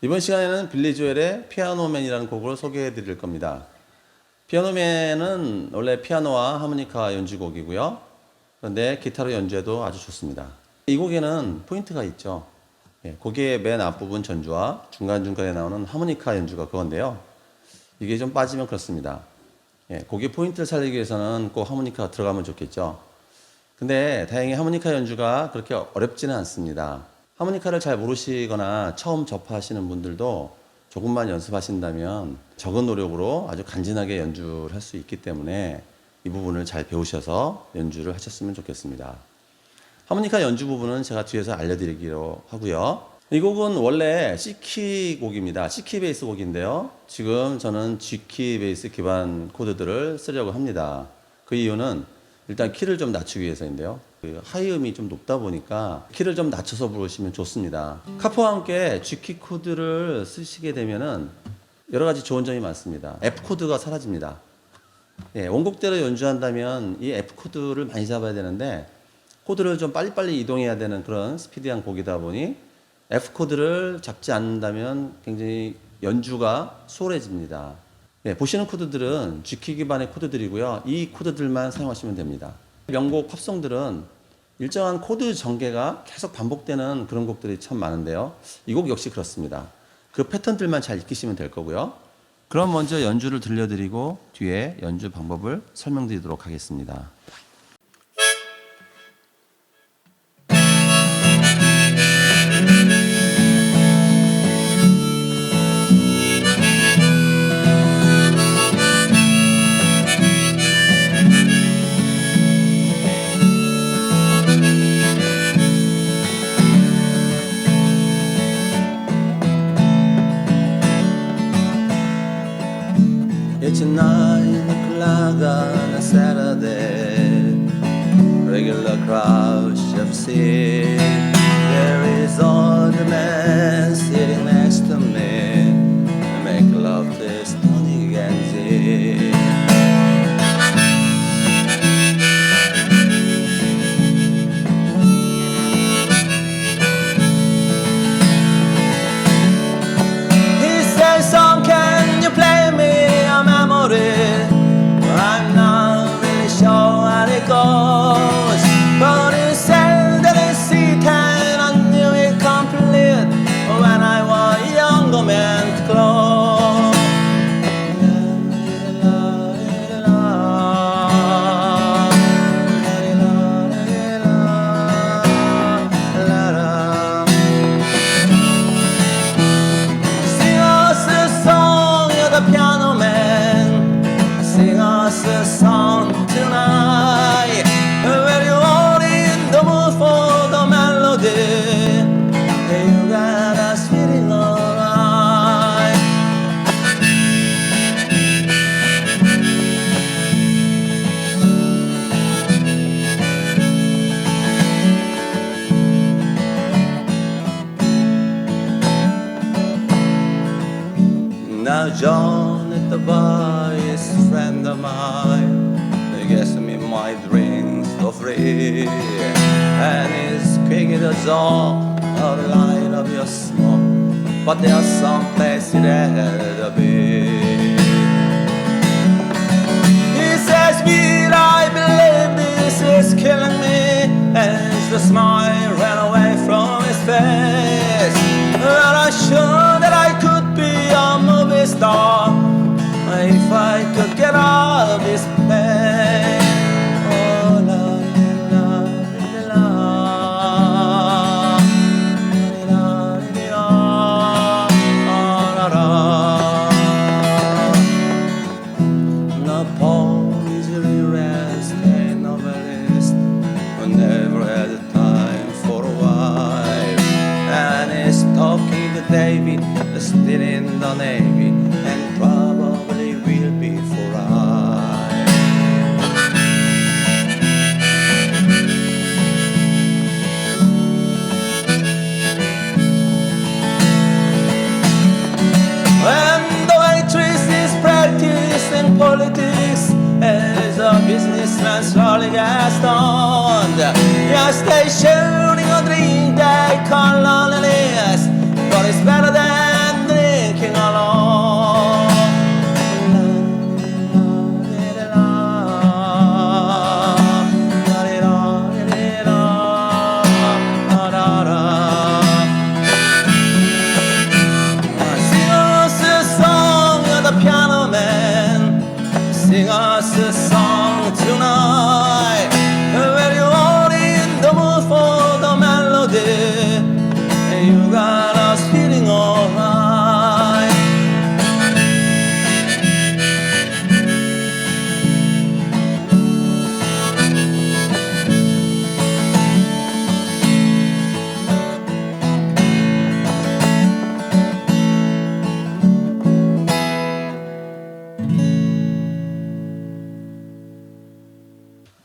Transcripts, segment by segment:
이번 시간에는 빌리 조엘의 피아노맨이라는 곡을 소개해 드릴 겁니다. 피아노맨은 원래 피아노와 하모니카 연주곡이고요. 그런데 기타로 연주해도 아주 좋습니다. 이 곡에는 포인트가 있죠. 예, 곡의 맨 앞부분 전주와 중간중간에 나오는 하모니카 연주가 그건데요. 이게 좀 빠지면 그렇습니다. 예, 곡의 포인트를 살리기 위해서는 꼭 하모니카가 들어가면 좋겠죠. 근데 다행히 하모니카 연주가 그렇게 어렵지는 않습니다. 하모니카를 잘 모르시거나 처음 접하시는 분들도 조금만 연습하신다면 적은 노력으로 아주 간지나게 연주를 할 수 있기 때문에 이 부분을 잘 배우셔서 연주를 하셨으면 좋겠습니다. 하모니카 연주 부분은 제가 뒤에서 알려드리기로 하고요. 이 곡은 원래 C키 곡입니다. C키 베이스 곡인데요. 지금 저는 G키 베이스 기반 코드들을 쓰려고 합니다. 그 이유는 일단 키를 좀 낮추기 위해서인데요. 그 하이음이 좀 높다 보니까 키를 좀 낮춰서 부르시면 좋습니다. 카포와 함께 G키 코드를 쓰시게 되면은 여러 가지 좋은 점이 많습니다. F 코드가 사라집니다. 예, 원곡대로 연주한다면 이 F 코드를 많이 잡아야 되는데 코드를 좀 빨리빨리 이동해야 되는 그런 스피디한 곡이다 보니 F 코드를 잡지 않는다면 굉장히 연주가 수월해집니다. 예, 보시는 코드들은 G키 기반의 코드들이고요. 이 코드들만 사용하시면 됩니다. 명곡 팝송들은 일정한 코드 전개가 계속 반복되는 그런 곡들이 참 많은데요. 이 곡 역시 그렇습니다. 그 패턴들만 잘 익히시면 될 거고요. 그럼 먼저 연주를 들려드리고 뒤에 연주 방법을 설명드리도록 하겠습니다. Tonight. When you're all in the mood for the melody, you feeling. Now John at the bar is a friend of mine. Gets me my drinks for free, and he's quick as a jaw, out of line of your smoke. But there's some place you'd rather be. He says, "Beat, I believe this is killing me." The smile ran away business transfer gaston.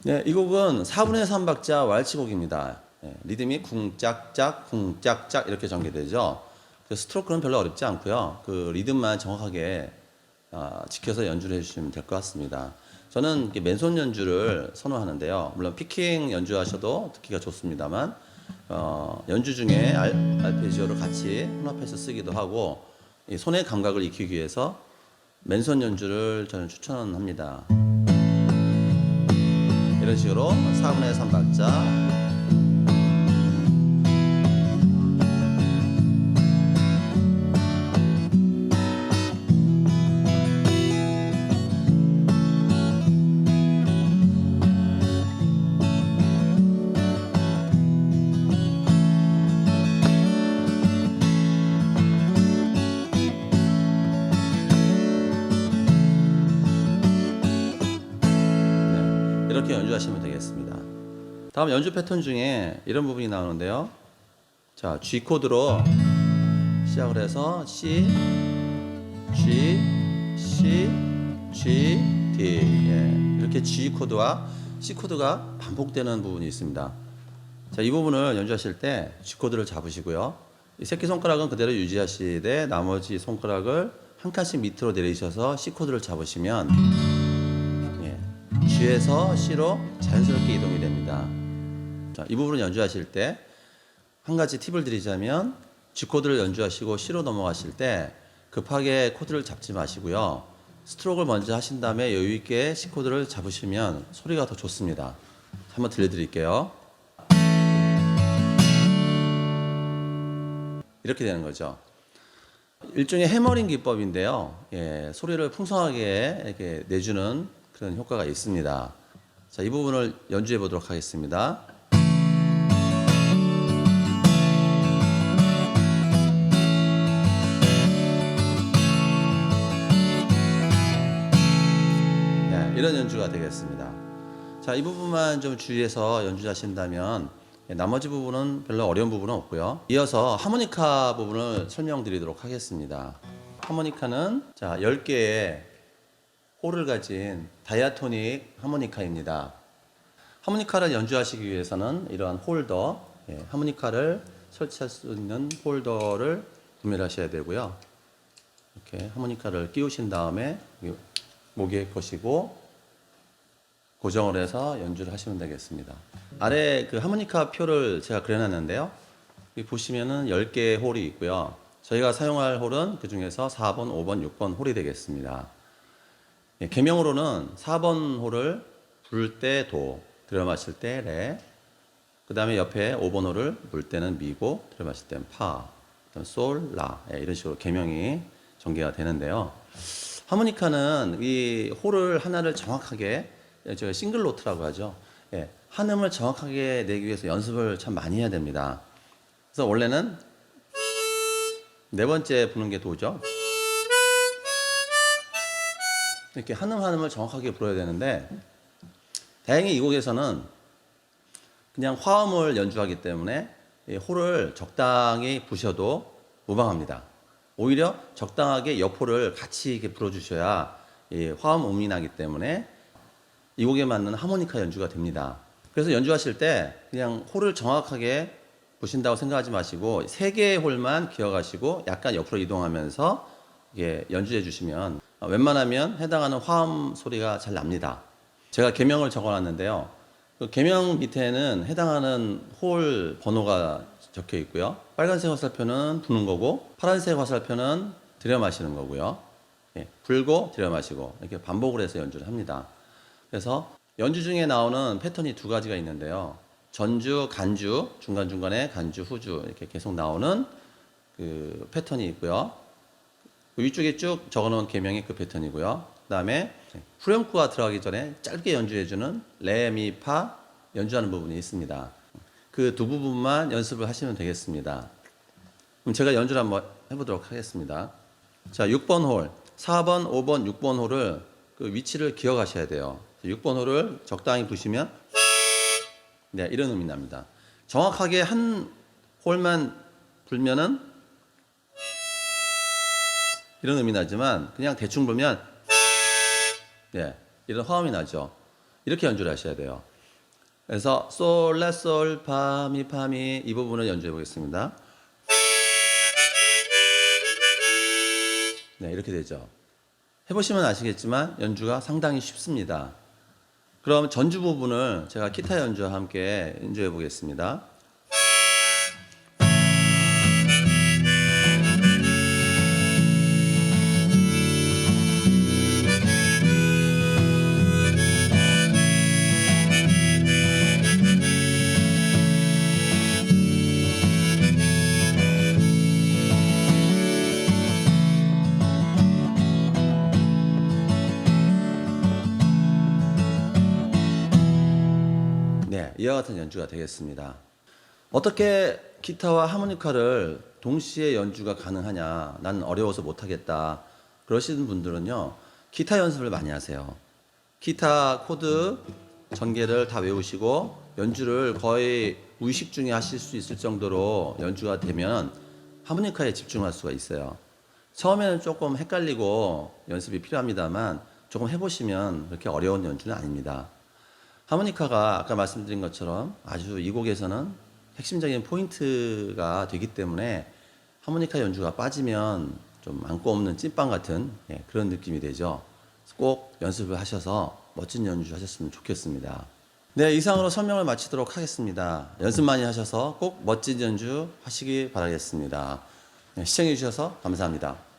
네, 이 곡은 4분의 3박자 왈츠곡입니다. 네, 리듬이 쿵짝짝 쿵짝짝 이렇게 전개되죠. 그 스트로크는 별로 어렵지 않고요. 그 리듬만 정확하게 아, 지켜서 연주를 해주시면 될 것 같습니다. 저는 맨손 연주를 선호하는데요. 물론 피킹 연주하셔도 듣기가 좋습니다만 어, 연주 중에 알, 알페지오를 같이 혼합해서 쓰기도 하고 이 손의 감각을 익히기 위해서 맨손 연주를 저는 추천합니다. 이런 식으로 4분의 3박자 연주하시면 되겠습니다. 다음 연주 패턴 중에 이런 부분이 나오는데요. 자, G 코드로 시작을 해서 C, G, C, G, D. 예, 이렇게 G 코드와 C 코드가 반복되는 부분이 있습니다. 자, 이 부분을 연주하실 때 G 코드를 잡으시고요. 이 새끼 손가락은 그대로 유지하시되 나머지 손가락을 한 칸씩 밑으로 내리셔서 C 코드를 잡으시면 예, G에서 C로 자연스럽게 이동이 됩니다. 자, 이 부분을 연주하실 때 한 가지 팁을 드리자면 G 코드를 연주하시고 C로 넘어가실 때 급하게 코드를 잡지 마시고요. 스트로크를 먼저 하신 다음에 여유 있게 C 코드를 잡으시면 소리가 더 좋습니다. 한번 들려드릴게요. 이렇게 되는 거죠. 일종의 해머링 기법인데요. 예, 소리를 풍성하게 이렇게 내주는 그런 효과가 있습니다. 자, 이 부분을 연주해 보도록 하겠습니다. 네, 이런 연주가 되겠습니다. 자, 이 부분만 좀 주의해서 연주하신다면 예, 나머지 부분은 별로 어려운 부분은 없고요. 이어서 하모니카 부분을 설명드리도록 하겠습니다. 하모니카는 자, 10개의 홀을 가진 다이아토닉 하모니카입니다. 하모니카를 연주하시기 위해서는 이러한 홀더, 예, 하모니카를 설치할 수 있는 홀더를 구매를 하셔야 되고요. 이렇게 하모니카를 끼우신 다음에 목에 거시고 고정을 해서 연주를 하시면 되겠습니다. 아래 그 하모니카 표를 제가 그려놨는데요. 여기 보시면은 10개의 홀이 있고요. 저희가 사용할 홀은 그 중에서 4번, 5번, 6번 홀이 되겠습니다. 예, 개명으로는 4번 홀을 부를 때 도, 들여 마실 때 레, 그 다음에 옆에 5번 홀을 불 때는 미고, 들여 마실 때는 파, 솔, 라 예, 이런 식으로 개명이 전개가 되는데요. 하모니카는 이 홀을 하나를 정확하게 예, 제가 싱글 노트라고 하죠. 예, 한 음을 정확하게 내기 위해서 연습을 참 많이 해야 됩니다. 그래서 원래는 네 번째 부는 게 도죠. 이렇게 한음 한 음을 정확하게 불어야 되는데 다행히 이 곡에서는 그냥 화음을 연주하기 때문에 이 홀을 적당히 부셔도 무방합니다. 오히려 적당하게 여포를 같이 이렇게 불어주셔야 이 화음 음이 나기 때문에 이 곡에 맞는 하모니카 연주가 됩니다. 그래서 연주하실 때 그냥 홀을 정확하게 부신다고 생각하지 마시고 세 개의 홀만 기억하시고 약간 옆으로 이동하면서 연주해 주시면 웬만하면 해당하는 화음 소리가 잘 납니다. 제가 개명을 적어놨는데요. 그 개명 밑에는 해당하는 홀 번호가 적혀 있고요. 빨간색 화살표는 부는 거고 파란색 화살표는 들여 마시는 거고요. 예, 불고 들여 마시고 이렇게 반복을 해서 연주를 합니다. 그래서 연주 중에 나오는 패턴이 두 가지가 있는데요. 전주, 간주, 중간중간에 간주, 후주 이렇게 계속 나오는 그 패턴이 있고요. 그 위쪽에 쭉 적어놓은 개명이 그 패턴이고요. 그 다음에 후렴구가 들어가기 전에 짧게 연주해주는 레, 미, 파 연주하는 부분이 있습니다. 그 두 부분만 연습을 하시면 되겠습니다. 그럼 제가 연주를 한번 해보도록 하겠습니다. 자, 6번 홀, 4번, 5번, 6번 홀을 그 위치를 기억하셔야 돼요. 6번 홀을 적당히 부시면 네, 이런 음이 납니다. 정확하게 한 홀만 불면은 이런 음이 나지만 그냥 대충 불면 네, 이런 화음이 나죠. 이렇게 연주를 하셔야 돼요. 그래서 솔, 레, 솔, 파, 미, 파, 미 이 부분을 연주해 보겠습니다. 네, 이렇게 되죠. 해보시면 아시겠지만 연주가 상당히 쉽습니다. 그럼 전주 부분을 제가 기타 연주와 함께 연주해 보겠습니다. 이와 같은 연주가 되겠습니다. 어떻게 기타와 하모니카를 동시에 연주가 가능하냐? 난 어려워서 못하겠다. 그러시는 분들은요, 기타 연습을 많이 하세요. 기타 코드 전개를 다 외우시고 연주를 거의 무의식 중에 하실 수 있을 정도로 연주가 되면 하모니카에 집중할 수가 있어요. 처음에는 조금 헷갈리고 연습이 필요합니다만 조금 해보시면 그렇게 어려운 연주는 아닙니다. 하모니카가 아까 말씀드린 것처럼 아주 이 곡에서는 핵심적인 포인트가 되기 때문에 하모니카 연주가 빠지면 좀 많고 없는 찐빵 같은 예, 그런 느낌이 되죠. 꼭 연습을 하셔서 멋진 연주 하셨으면 좋겠습니다. 네, 이상으로 설명을 마치도록 하겠습니다. 연습 많이 하셔서 꼭 멋진 연주 하시기 바라겠습니다. 네, 시청해 주셔서 감사합니다.